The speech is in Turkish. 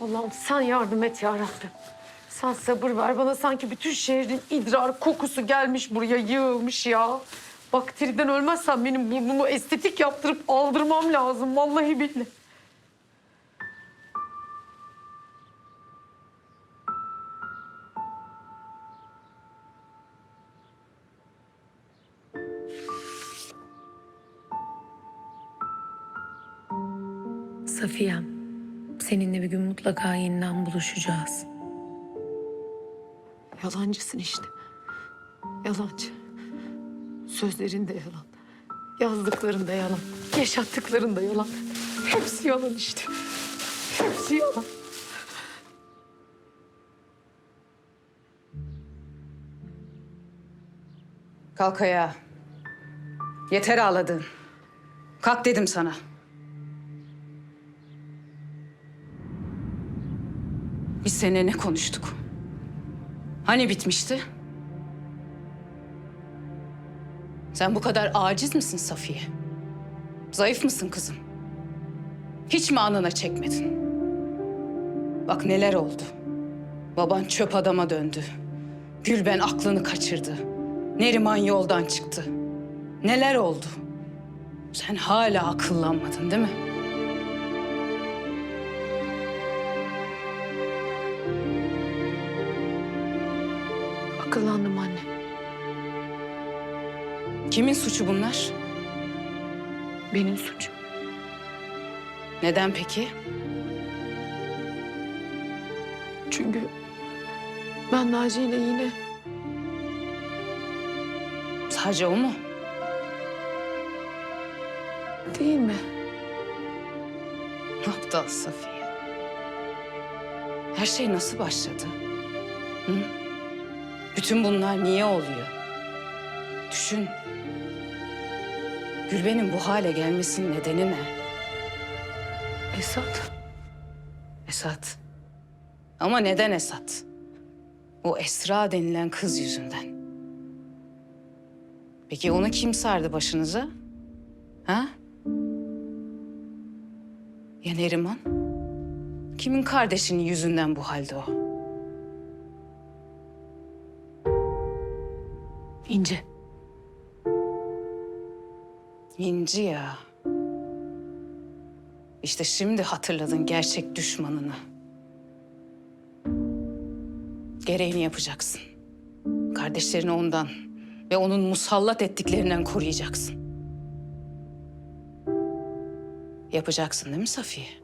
Allah'ım sen yardım et ya Rabbim. Sen sabır ver bana sanki bütün şehrin idrar kokusu gelmiş buraya yığılmış ya. Bakteriden ölmezsem benim burnumu estetik yaptırıp aldırmam lazım vallahi billahi. Safiyem, seninle bir gün mutlaka yeniden buluşacağız. Yalancısın işte. Yalancı. Sözlerin de yalan. Yazdıkların da yalan. Yaşattıkların da yalan. Hepsi yalan işte. Hepsi yalan. Kalk ayağa. Yeter ağladın. Kalk dedim sana. Biz seninle ne konuştuk? Hani bitmişti? Sen bu kadar aciz misin Safiye? Zayıf mısın kızım? Hiç mi anına çekmedin? Bak neler oldu. Baban çöp adama döndü. Gülben aklını kaçırdı. Neriman yoldan çıktı. Neler oldu? Sen hala akıllanmadın değil mi? Akıllandım anne. Kimin suçu bunlar? Benim suçum. Neden peki? Çünkü ben Naci ile yine Sadece o mu? değil mi? Aptal Safiye. Her şey nasıl başladı? Hı? Bütün bunlar niye oluyor? Düşün. Gülben'in bu hale gelmesinin nedeni ne? Esat. Esat. Ama neden Esat? O Esra denilen kız yüzünden. Peki onu kim sardı başınıza? Ha? Ya Neriman? Kimin kardeşinin yüzünden bu halde o? İnce. İnci ya. İşte şimdi hatırladın gerçek düşmanını. Gereğini yapacaksın. Kardeşlerini ondan ve onun musallat ettiklerinden koruyacaksın. Yapacaksın değil mi Safiye?